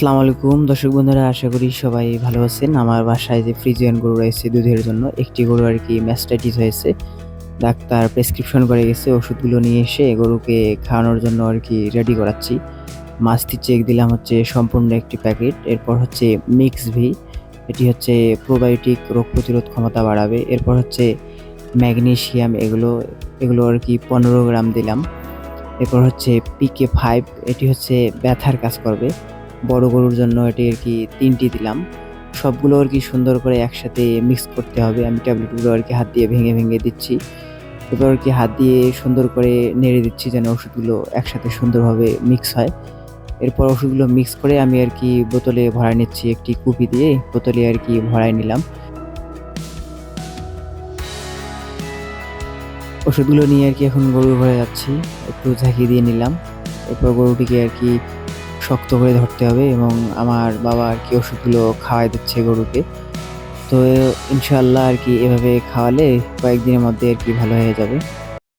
আসসালামু আলাইকুম। দর্শক বন্ধুরা, আশা করি সবাই ভালো আছেন। আমার বাসায় যে ফ্রিজিয়ান গরু রয়েছে, দুধের জন্য একটি গরু আর কি ম্যাস্টাইটিস হয়েছে। ডাক্তার প্রেসক্রিপশন করে গেছে, ওষুধগুলো নিয়ে এসে গরুকে খাওয়ানোর জন্য আর কি রেডি করাচ্ছি। মাছটি চেক দিলাম হচ্ছে সম্পূর্ণ একটি প্যাকেট এরপর হচ্ছে মিক্স ভি এটি হচ্ছে প্রোবায়োটিক রোগ প্রতিরোধ ক্ষমতা বাড়াবে। এরপর হচ্ছে ম্যাগনেশিয়াম এগুলো এগুলো আর কি পনেরো গ্রাম দিলাম। এরপর হচ্ছে পিকে ফাইভ এটি হচ্ছে ব্যথার কাজ করবে। বড় গরুর জন্য এটি আর কি তিনটি দিলাম। সবগুলো আর কি সুন্দর করে একসাথে মিক্স করতে হবে। আমি ট্যাবলেটগুলো আর কি হাত দিয়ে ভেঙে ভেঙে দিচ্ছি। এরপর আর কি হাত দিয়ে সুন্দর করে নেড়ে দিচ্ছি যেন ওষুধগুলো একসাথে সুন্দরভাবে মিক্স হয়। এরপর ওষুধগুলো মিক্স করে আমি আর কি বোতলে ভরাই নিচ্ছি একটি কুপি দিয়ে। বোতলে আর কি ভরাই নিলাম। ওষুধগুলো নিয়ে আর কি এখন গরু ঘরে যাচ্ছি। একটু ঝাঁকি দিয়ে নিলাম। এরপর গরুটিকে আর কি শক্ত করে ধরতে হবে এবং আমার বাবা আর কি ওষুধগুলো খাওয়াই দিচ্ছে গরুকে। তো ইনশাল্লাহ আর কি এভাবে খাওয়ালে কয়েকদিনের মধ্যে আর কি ভালো হয়ে যাবে।